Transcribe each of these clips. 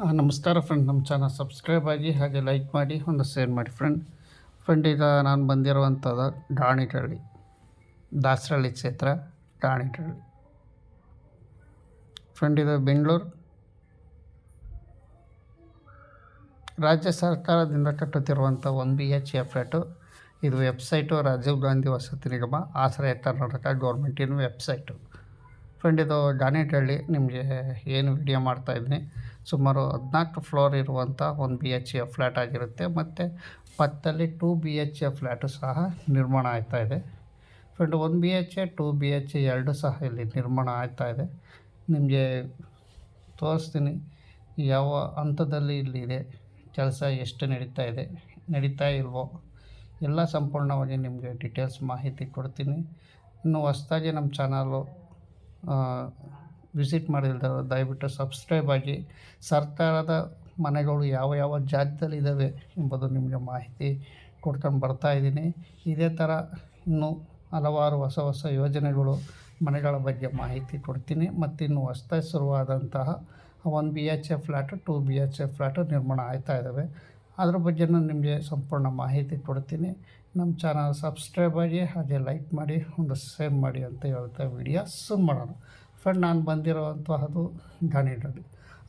ನಮಸ್ಕಾರ ಫ್ರೆಂಡ್ ನಮ್ಮ channel subscribe ಆಗಿ ಹಾಗೆ ಲೈಕ್ ಮಾಡಿ, ಒಂದು ಶೇರ್ ಮಾಡಿ ಫ್ರೆಂಡ್ ಫ್ರೆಂಡ್ ಈಗ ನಾನು ಬಂದಿರುವಂಥದ್ದು ಡಾಣಿಟಳ್ಳಿ ದಾಸರಳ್ಳಿ ಕ್ಷೇತ್ರ ಡಾಣಿಟಳ್ಳಿ ಫ್ರೆಂಡ್ ಇದು ಬೆಂಗಳೂರು. ರಾಜ್ಯ ಸರ್ಕಾರದಿಂದ ಕಟ್ಟುತ್ತಿರುವಂಥ ಒನ್ ಬಿ ಎಚ್ ಎ ಇದು ವೆಬ್ಸೈಟು ರಾಜೀವ್ ಗಾಂಧಿ ವಸತಿ ನಿಗಮ, ಆಶ್ರಯ ಕರ್ನಾಟಕ ಗೌರ್ಮೆಂಟಿನ ವೆಬ್ಸೈಟು ಫ್ರೆಂಡ್ ಇದು ಡಾನಿಟಳ್ಳಿ ನಿಮಗೆ ಏನು ವಿಡಿಯೋ ಮಾಡ್ತಾಯಿದ್ದೀನಿ ಸುಮಾರು ಹದಿನಾಲ್ಕು ಫ್ಲೋರ್ ಇರುವಂಥ ಒಂದು ಬಿ ಎಚ್ ಎ ಫ್ಲ್ಯಾಟ್ ಆಗಿರುತ್ತೆ. ಮತ್ತು ಪತ್ತಲ್ಲಿ two B H A flat ಸಹ ನಿರ್ಮಾಣ ಆಗ್ತಾ ಇದೆ. Friend one B H A two B H A ಎರಡು ಸಹ ಇಲ್ಲಿ ನಿರ್ಮಾಣ ಆಗ್ತಾ ಇದೆ. ನಿಮಗೆ ತೋರಿಸ್ತೀನಿ ಯಾವ ಹಂತದಲ್ಲಿ ಇಲ್ಲಿದೆ ಕೆಲಸ ಎಷ್ಟು ನಡೀತಾ ಇದೆ, ನಡೀತಾ ಇಲ್ವೋ, ಎಲ್ಲ ಸಂಪೂರ್ಣವಾಗಿ ನಿಮಗೆ ಡೀಟೇಲ್ಸ್ ಮಾಹಿತಿ ಕೊಡ್ತೀನಿ. ಇನ್ನು ಹೊಸ್ದಾಗಿ ನಮ್ಮ ಚಾನಲು ವಿಸಿಟ್ ಮಾಡಿಲ್ದವರು ದಯವಿಟ್ಟು ಸಬ್ಸ್ಕ್ರೈಬ್ ಆಗಿ ಸರ್ಕಾರದ ಮನೆಗಳು ಯಾವ ಯಾವ ಜಾಗದಲ್ಲಿದ್ದಾವೆ ಎಂಬುದು ನಿಮಗೆ ಮಾಹಿತಿ ಕೊಡ್ಕೊಂಡು ಬರ್ತಾ ಇದ್ದೀನಿ. ಇದೇ ಥರ ಇನ್ನೂ ಹಲವಾರು ಹೊಸ ಹೊಸ ಯೋಜನೆಗಳು ಮನೆಗಳ ಬಗ್ಗೆ ಮಾಹಿತಿ ಕೊಡ್ತೀನಿ. ಮತ್ತು ಇನ್ನು ಹೊಸ್ದಾಗಿ ಶುರುವಾದಂತಹ one B H A flat two B H A flat ನಿರ್ಮಾಣ ಆಗ್ತಾ ಇದ್ದಾವೆ ಅದ್ರ ಬಗ್ಗೆನೂ ನಿಮಗೆ ಸಂಪೂರ್ಣ ಮಾಹಿತಿ ಕೊಡ್ತೀನಿ. ನಮ್ಮ ಚಾನಲ್ ಸಬ್ಸ್ಕ್ರೈಬ್ ಆಗಿ ಹಾಗೆ ಲೈಕ್ ಮಾಡಿ, ಒಂದು ಸೇವ್ ಮಾಡಿ ಅಂತ ಹೇಳ್ತಾ ವಿಡಿಯೋ ಮಾಡೋಣ. ಫ್ರೆಂಡ್ ನಾನು ಬಂದಿರುವಂತಹದ್ದು ಡಾಡಿ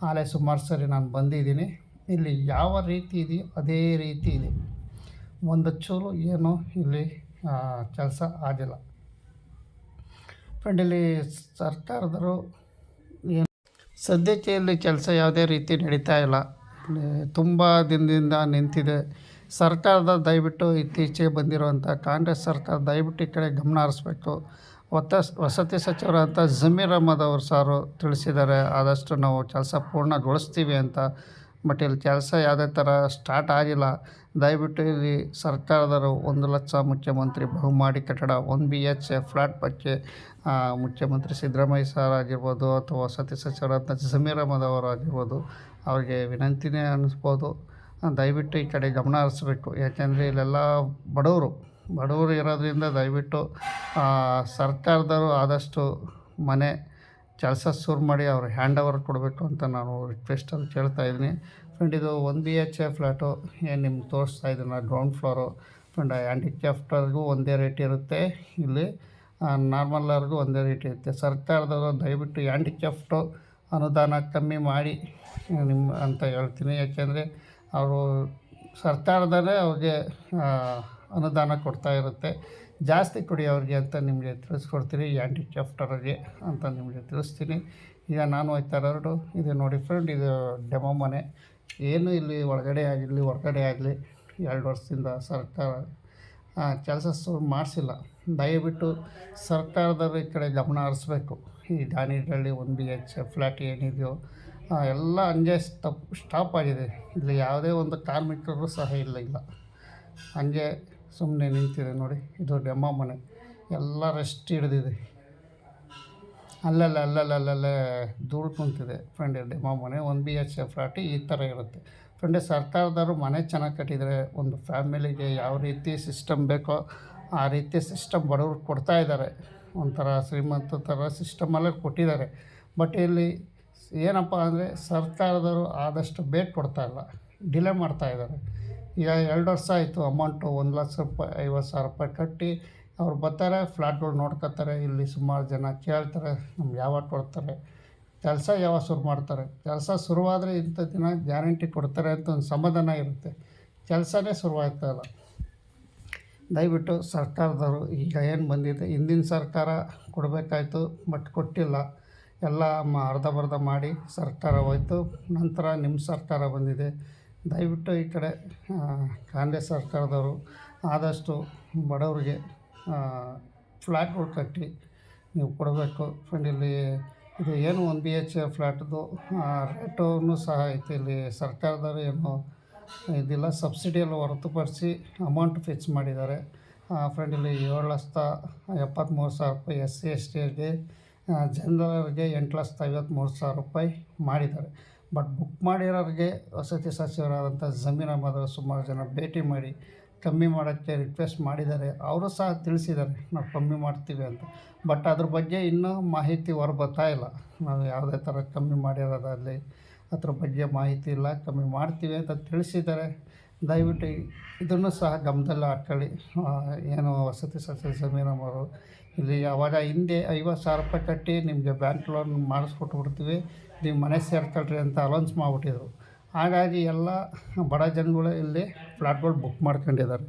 ಆಲೇ ಸುಮಾರು ಸರಿ ನಾನು ಬಂದಿದ್ದೀನಿ. ಇಲ್ಲಿ ಯಾವ ರೀತಿ ಇದೆಯೋ ಅದೇ ರೀತಿ ಇದೆ. ಒಂದು ಚೂರು ಏನು ಇಲ್ಲಿ ಕೆಲಸ ಆಗಿಲ್ಲ. ಫ್ರೆಂಡ್ ಇಲ್ಲಿ ಸರ್ಕಾರದವರು ಏನು ಸದ್ಯಕ್ಕೆ ಇಲ್ಲಿ ಕೆಲಸ ಯಾವುದೇ ರೀತಿ ನಡೀತಾ ಇಲ್ಲಿ. ತುಂಬ ದಿನದಿಂದ ನಿಂತಿದೆ. ಸರ್ಕಾರದ ದಯವಿಟ್ಟು ಇತ್ತೀಚೆಗೆ ಬಂದಿರುವಂಥ ಕಾಂಗ್ರೆಸ್ ಸರ್ಕಾರ ದಯವಿಟ್ಟು ಈ ಕಡೆ ಗಮನ ಹರಿಸ್ಬೇಕು. ಒತ್ತ ವಸತಿ ಸಚಿವರಾದಂಥ ಜಮೀರ್ ಅಹಮದ್ ಅವರು ಸಾರು ತಿಳಿಸಿದ್ದಾರೆ. ಆದಷ್ಟು ನಾವು ಕೆಲಸ ಪೂರ್ಣಗೊಳಿಸ್ತೀವಿ ಅಂತ ಬಟ್ ಇಲ್ಲಿ ಕೆಲಸ ಯಾವುದೇ ಥರ ಸ್ಟಾರ್ಟ್ ಆಗಿಲ್ಲ. ದಯವಿಟ್ಟು ಇಲ್ಲಿ ಸರ್ಕಾರದವರು ಒಂದು ಲಕ್ಷ ಮುಖ್ಯಮಂತ್ರಿ ಬಹುಮಾಡಿ ಕಟ್ಟಡ, ಒನ್ ಬಿ ಎಚ್ ಎ ಬಗ್ಗೆ ಮುಖ್ಯಮಂತ್ರಿ ಸಿದ್ದರಾಮಯ್ಯ ಸರ್ ಆಗಿರ್ಬೋದು ಅಥವಾ ವಸತಿ ಸಚಿವರಾದಂಥ ಜಮೀರ್ ಅಹಮದ್ ಅವರು ಆಗಿರ್ಬೋದು ಅವರಿಗೆ ವಿನಂತಿನೇ ಅನ್ನಿಸ್ಬೋದು ದಯವಿಟ್ಟು ಈ ಕಡೆ ಗಮನ ಹರಿಸ್ಬೇಕು. ಯಾಕೆಂದರೆ ಇಲ್ಲೆಲ್ಲ ಬಡವರು ಬಡವರು ಇರೋದ್ರಿಂದ ದಯವಿಟ್ಟು ಸರ್ಕಾರದವರು ಆದಷ್ಟು ಮನೆ ಕೆಲಸ ಶುರು ಮಾಡಿ ಅವ್ರ ಹ್ಯಾಂಡ್ ಓವರ್ ಕೊಡಬೇಕು ಅಂತ ನಾನು ರಿಕ್ವೆಸ್ಟಲ್ಲಿ ಕೇಳ್ತಾ ಇದ್ದೀನಿ. ಫ್ರೆಂಡ್ ಇದು one B H A flat ಏನು ನಿಮ್ಗೆ ತೋರಿಸ್ತಾ ಇದ್ದೀನಿ ಗ್ರೌಂಡ್ ಫ್ಲೋರು ಫ್ರೆಂಡ್ ಹ್ಯಾಂಡಿಕ್ಯಾಫ್ಟರ್ಗೂ ಒಂದೇ ರೇಟ್ ಇರುತ್ತೆ ಇಲ್ಲಿ. ನಾರ್ಮಲ್ಲರ್ಗೂ ಒಂದೇ ರೇಟ್ ಇರುತ್ತೆ. ಸರ್ಕಾರದವರು ದಯವಿಟ್ಟು ಹ್ಯಾಂಡಿಕ್ಯಾಫ್ಟು ಅನುದಾನ ಕಮ್ಮಿ ಮಾಡಿ ನಿಮ್ಮ ಅಂತ ಹೇಳ್ತೀನಿ. ಯಾಕೆಂದರೆ, ಅವರು ಸರ್ಕಾರದಲ್ಲೇ ಅವ್ರಿಗೆ ಅನುದಾನ ಕೊಡ್ತಾ ಇರುತ್ತೆ. ಜಾಸ್ತಿ ಕೊಡಿ ಅವ್ರಿಗೆ ಅಂತ ನಿಮಗೆ ತಿಳಿಸ್ಕೊಡ್ತೀನಿ ಹ್ಯಾಂಡಿಕ್ಯಾಫ್ಟರ್ಗೆ ಅಂತ ನಿಮಗೆ ತಿಳಿಸ್ತೀನಿ. ಈಗ ನಾನು ಹೋಗ್ತಾ ಇರೋದು, ಇದು ನೋಡಿ ಫ್ರೆಂಡ್ ಇದು ಡೆಮೋ ಮನೆ. ಏನು ಇಲ್ಲಿ ಒಳಗಡೆ ಆಗಿರಲಿ ಹೊರಗಡೆ ಆಗಲಿ, ಎರಡು ವರ್ಷದಿಂದ ಸರ್ಕಾರ ಕೆಲಸ ಮಾಡಿಸಿಲ್ಲ. ದಯವಿಟ್ಟು ಸರ್ಕಾರದವರು ಈ ಕಡೆ ಗಮನ ಹರಿಸ್ಬೇಕು. ಈ ದಾನಿಗಳಲ್ಲಿ ಒನ್ ಬಿ ಎಚ್ ಫ್ಲ್ಯಾಟ್ ಏನಿದೆಯೋ ಎಲ್ಲ ಹಂಗೆ ಸ್ಟಪ್, ಸ್ಟಾಪ್ ಆಗಿದೆ. ಇಲ್ಲಿ ಯಾವುದೇ ಒಂದು ಕಾರ್ಮಿಕರು ಸಹ ಇಲ್ಲ ಇಲ್ಲ. ಹಂಗೆ ಸುಮ್ಮನೆ ನಿಂತಿದೆ ನೋಡಿ, ಇದು ಡೆಮ್ಮ ಮನೆ. ಎಲ್ಲ ರೆಸ್ಟ್ ಹಿಡ್ದಿದೆ. ಅಲ್ಲಲ್ಲ ಅಲ್ಲಲ್ಲ ಅಲ್ಲಲ್ಲೇ ಧೂಳು ಕುಂತಿದೆ ಫ್ರೆಂಡ್ ಡೆಮ್ಮ ಮನೆ ಒಂದು ಬಿ ಎಚ್ ಎ ಫ್ಲಾಟಿ ಈ ಥರ ಇರುತ್ತೆ. ಫ್ರೆಂಡ್ ಸರ್ಕಾರದವರು ಮನೆ ಚೆನ್ನಾಗಿ ಕಟ್ಟಿದರೆ ಒಂದು ಫ್ಯಾಮಿಲಿಗೆ ಯಾವ ರೀತಿ ಸಿಸ್ಟಮ್ ಬೇಕೋ ಆ ರೀತಿ ಸಿಸ್ಟಮ್ ಬಡವ್ರು ಕೊಡ್ತಾ ಇದ್ದಾರೆ ಒಂಥರ ಶ್ರೀಮಂತ ಥರ ಸಿಸ್ಟಮಲ್ಲೇ ಕೊಟ್ಟಿದ್ದಾರೆ ಬಟ್ ಇಲ್ಲಿ ಏನಪ್ಪ ಅಂದರೆ ಸರ್ಕಾರದವರು ಆದಷ್ಟು ಬೇಗ ಕೊಡ್ತಾ ಇಲ್ಲ. ಡಿಲೇ ಮಾಡ್ತಾ ಇದ್ದಾರೆ ಈಗ ಎರಡು ವರ್ಷ ಆಯಿತು ಅಮೌಂಟು ಒಂದು ಲಕ್ಷ ರೂಪಾಯಿ, ಐವತ್ತು ಸಾವಿರ ರೂಪಾಯಿ ಕಟ್ಟಿ ಅವ್ರು ಬರ್ತಾರೆ, ಫ್ಲಾಟ್ಗಳು ನೋಡ್ಕೊತಾರೆ, ಇಲ್ಲಿ ಸುಮಾರು ಜನ ಕೇಳ್ತಾರೆ ನಮ್ಗೆ ಯಾವಾಗ ಕೊಡ್ತಾರೆ. ಕೆಲಸ ಯಾವಾಗ ಶುರು ಮಾಡ್ತಾರೆ? ಕೆಲಸ ಶುರುವಾದರೆ ಇಂಥ ದಿನ ಗ್ಯಾರಂಟಿ ಕೊಡ್ತಾರೆ ಅಂತ ಒಂದು ಸಮಾಧಾನ ಇರುತ್ತೆ. ಕೆಲಸನೇ ಶುರುವಾಗ್ತಾಯಿಲ್ಲ ದಯವಿಟ್ಟು ಸರ್ಕಾರದವರು, ಈಗ ಏನು ಬಂದಿದೆ, ಹಿಂದಿನ ಸರ್ಕಾರ ಕೊಡಬೇಕಾಯ್ತು, ಬಟ್ ಕೊಟ್ಟಿಲ್ಲ. ಎಲ್ಲ ಮ ಅರ್ಧಬರ್ಧ ಮಾಡಿ ಸರ್ಕಾರ ಹೋಯ್ತು, ನಂತರ ನಿಮ್ಮ ಸರ್ಕಾರ ಬಂದಿದೆ. ದಯವಿಟ್ಟು ಈ ಕಡೆ ಕಾಂಗ್ರೆಸ್ ಸರ್ಕಾರದವರು ಆದಷ್ಟು ಬಡವರಿಗೆ ಫ್ಲ್ಯಾಟ್ಗಳು ಕಟ್ಟಿ ನೀವು ಕೊಡಬೇಕು. ಫ್ರೆಂಡ್, ಇಲ್ಲಿ ಇದು ಏನು ಒನ್ ಬಿ ಎಚ್ ಫ್ಲ್ಯಾಟ್ದು ರೇಟೂ ಸಹ ಐತೆ. ಇಲ್ಲಿ ಸರ್ಕಾರದವರು ಏನು ಇದಿಲ್ಲ ಸಬ್ಸಿಡಿಯಲ್ಲಿ ಹೊರತುಪಡಿಸಿ ಅಮೌಂಟ್ ಫಿಕ್ಸ್ ಮಾಡಿದ್ದಾರೆ. ಫ್ರೆಂಡ್, ಇಲ್ಲಿ ಏಳು ಲಕ್ಷದ ಎಪ್ಪತ್ತ್ಮೂರು ಸಾವಿರ ರೂಪಾಯಿ ಎಸ್ ಸಿ ಎಸ್ ಟಿಗೆ ಜನರಲ್ಗೆ ಎಂಟು ಲಕ್ಷದ ಐವತ್ತ್ಮೂರು ಸಾವಿರ ರೂಪಾಯಿ ಮಾಡಿದ್ದಾರೆ. ಬಟ್ ಬುಕ್ ಮಾಡಿರೋರಿಗೆ ವಸತಿ ಸಚಿವರಾದಂಥ ಜಮೀನ ಅಹಮದ್ ಸುಮಾರು ಜನ ಭೇಟಿ ಮಾಡಿ ಕಮ್ಮಿ ಮಾಡೋಕ್ಕೆ ರಿಕ್ವೆಸ್ಟ್ ಮಾಡಿದ್ದಾರೆ. ಅವರು ಸಹ ತಿಳಿಸಿದ್ದಾರೆ, ನಾವು ಕಮ್ಮಿ ಮಾಡ್ತೀವಿ ಅಂತ. ಬಟ್ ಅದ್ರ ಬಗ್ಗೆ ಇನ್ನೂ ಮಾಹಿತಿ ಹೊರ ಬರ್ತಾ ಇಲ್ಲ. ನಾವು ಯಾವುದೇ ಥರ ಕಮ್ಮಿ ಮಾಡಿರೋದಾಗಲಿ, ಅದ್ರ ಬಗ್ಗೆ ಮಾಹಿತಿ ಇಲ್ಲ, ಕಮ್ಮಿ ಮಾಡ್ತೀವಿ ಅಂತ ತಿಳಿಸಿದ್ದಾರೆ. ದಯವಿಟ್ಟು ಇದನ್ನು ಸಹ ಗಮನದಲ್ಲಿ ಹಾಕ್ಕೊಳ್ಳಿ ಏನು ವಸತಿ ಜಮೀನವರು ಇಲ್ಲಿ ಅವಾಗ ಹಿಂದೆ ಐವತ್ತು ಸಾವಿರ ರೂಪಾಯಿ ಕಟ್ಟಿ ನಿಮಗೆ ಬ್ಯಾಂಕ್ ಲೋನ್ ಮಾಡಿಸ್ಕೊಟ್ಟು ಬಿಡ್ತೀವಿ, ನೀವು ಮನೆ ಸೇರ್ಕೊಳ್ರಿ ಅಂತ ಅಲೌನ್ಸ್ ಮಾಡಿಬಿಟ್ಟಿದ್ರು. ಹಾಗಾಗಿ ಎಲ್ಲ ಬಡ ಜನಗಳು ಇಲ್ಲಿ ಫ್ಲಾಟ್ಗಳು ಬುಕ್ ಮಾಡ್ಕೊಂಡಿದ್ದಾರೆ.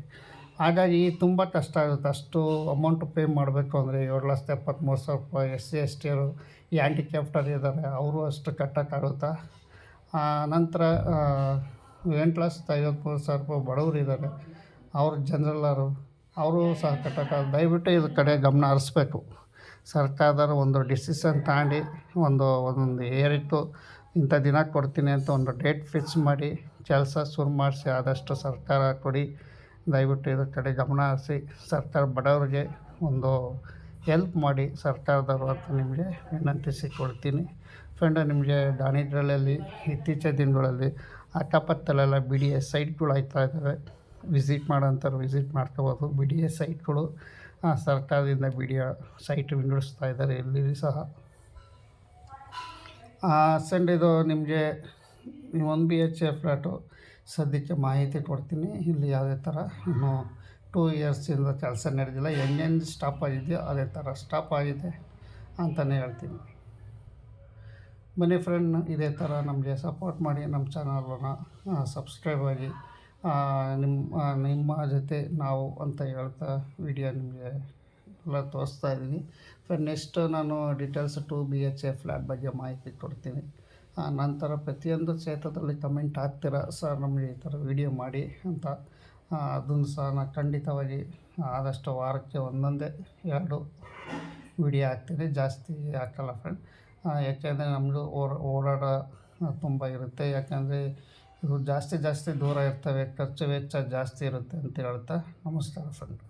ಹಾಗಾಗಿ ತುಂಬ ಕಷ್ಟ ಆಗುತ್ತೆ. ಅಷ್ಟು ಅಮೌಂಟ್ ಪೇ ಮಾಡಬೇಕು ಅಂದರೆ ಏಳು ಲಕ್ಷದ ಎಪ್ಪತ್ತ್ಮೂರು ಸಾವಿರ ರೂಪಾಯಿ ಎಸ್ ಸಿ, ಎಸ್ ಟಿಯವರು ಈ ಹ್ಯಾಂಡಿಕ್ಯಾಪ್ಟರ್ ಇದ್ದಾರೆ, ಅವರು ಅಷ್ಟು ಕಟ್ಟೋಕ್ಕಾಗುತ್ತಾ? ನಂತರ ಎಂಟು ಲಕ್ಷದ ಐವತ್ತ್ಮೂರು ಸಾವಿರ ರೂಪಾಯಿ ಬಡವರು ಇದ್ದಾರೆ. ಅವ್ರು ಜನರಲ್ಲರು, ಅವರು ಸಹ ಕಟ್ಟಕ್ಕೆ ದಯವಿಟ್ಟು ಇದ್ರ ಕಡೆ ಗಮನ ಹರಿಸ್ಬೇಕು. ಸರ್ಕಾರದವರು ಒಂದು ಡಿಸಿಷನ್ ತಗೊಂಡು ಒಂದು, ಒಂದೊಂದು ಏರಿಟ್ಟು ಇಂಥ ದಿನ ಕೊಡ್ತೀನಿ ಅಂತ ಒಂದು ಡೇಟ್ ಫಿಕ್ಸ್ ಮಾಡಿ ಕೆಲಸ ಶುರು ಮಾಡಿಸಿ, ಆದಷ್ಟು ಸರ್ಕಾರ ಕೊಡಿ. ದಯವಿಟ್ಟು ಇದ್ರ ಕಡೆ ಗಮನ ಹರಿಸಿ, ಸರ್ಕಾರ ಬಡವರಿಗೆ ಒಂದು ಹೆಲ್ಪ್ ಮಾಡಿ ಸರ್ಕಾರದವರು ಅಂತ ನಿಮಗೆ ವಿನಂತಿಸಿಕೊಳ್ತೀನಿ. ಫ್ರೆಂಡ್ ನಿಮಗೆ ದಾನಿದ್ರಲ್ಲಿ ಇತ್ತೀಚಿನ ದಿನಗಳಲ್ಲಿ ಅಕ್ಕಪಕ್ಕದಲ್ಲೆಲ್ಲ ಬಿ ಡಿ ಎಸ್ ಸೈಟ್ಗಳು ಆಯ್ತಾ ಇದ್ದಾವೆ. ವಿಸಿಟ್ ಮಾಡೋಂಥವ್ರು ವಿಸಿಟ್ ಮಾಡ್ಕೋಬೋದು ಬಿ ಡಿ ಎಸ್ ಸೈಟ್ಗಳು ಸರ್ಕಾರದಿಂದ ಬಿ ಡಿ ಸೈಟ್ ವಿಂಗಡಿಸ್ತಾ ಇದ್ದಾರೆ ಇಲ್ಲಿ ಸಹ. ಸಂಡ್ ಇದು ನಿಮಗೆ one B H A flat ಸದ್ಯಕ್ಕೆ ಮಾಹಿತಿ ಕೊಡ್ತೀನಿ. ಇಲ್ಲಿ ಯಾವುದೇ ಥರ ಇನ್ನು ಟೂ ಇಯರ್ಸಿಂದ ಕೆಲಸ ನಡೆದಿಲ್ಲ. ಹೆಂಗೆಂಗೆ ಸ್ಟಾಪ್ ಆಗಿದೆಯೋ ಅದೇ ಥರ ಸ್ಟಾಪ್ ಆಗಿದೆ ಅಂತಲೇ ಹೇಳ್ತೀನಿ. ಬನ್ನಿ ಫ್ರೆಂಡ್ ಇದೇ ಥರ ನಮಗೆ ಸಪೋರ್ಟ್ ಮಾಡಿ ನಮ್ಮ ಚಾನಲನ್ನು ಸಬ್ಸ್ಕ್ರೈಬ್ ಆಗಿ ನಿಮ್ಮ ನಿಮ್ಮ ಜೊತೆ ನಾವು ಅಂತ ಹೇಳ್ತಾ ವಿಡಿಯೋ ನಿಮಗೆ ಎಲ್ಲ ತೋರಿಸ್ತಾ ಇದ್ದೀನಿ. ಫ್ರೆಂಡ್ ನೆಕ್ಸ್ಟ್ ನಾನು details two B H A flat ಬಗ್ಗೆ ಮಾಹಿತಿ ಕೊಡ್ತೀನಿ. ನಂತರ ಪ್ರತಿಯೊಂದು ಕ್ಷೇತ್ರದಲ್ಲಿ ಕಮೆಂಟ್ ಹಾಕ್ತೀರ ಸರ್ ನಮಗೆ ಈ ಥರ ವಿಡಿಯೋ ಮಾಡಿ ಅಂತ ಅದನ್ನು ಸಹ ನಾನು ಖಂಡಿತವಾಗಿ ಆದಷ್ಟು ವಾರಕ್ಕೆ ಒಂದೊಂದೇ ಎರಡು ವಿಡಿಯೋ ಹಾಕ್ತೀನಿ. ಜಾಸ್ತಿ ಹಾಕಲ್ಲ ಫ್ರೆಂಡ್ ಯಾಕೆಂದರೆ ನಮ್ಮದು ಓಡ ಓಡಾಟ ತುಂಬ ಇರುತ್ತೆ. ಯಾಕೆಂದರೆ ಇದು ಜಾಸ್ತಿ ಜಾಸ್ತಿ ದೂರ ಇರ್ತವೆ, ಖರ್ಚು ವೆಚ್ಚ ಜಾಸ್ತಿ ಇರುತ್ತೆ ಅಂತ ಹೇಳ್ತಾ ನಮಸ್ಕಾರ ಫ್ರೆಂಡ್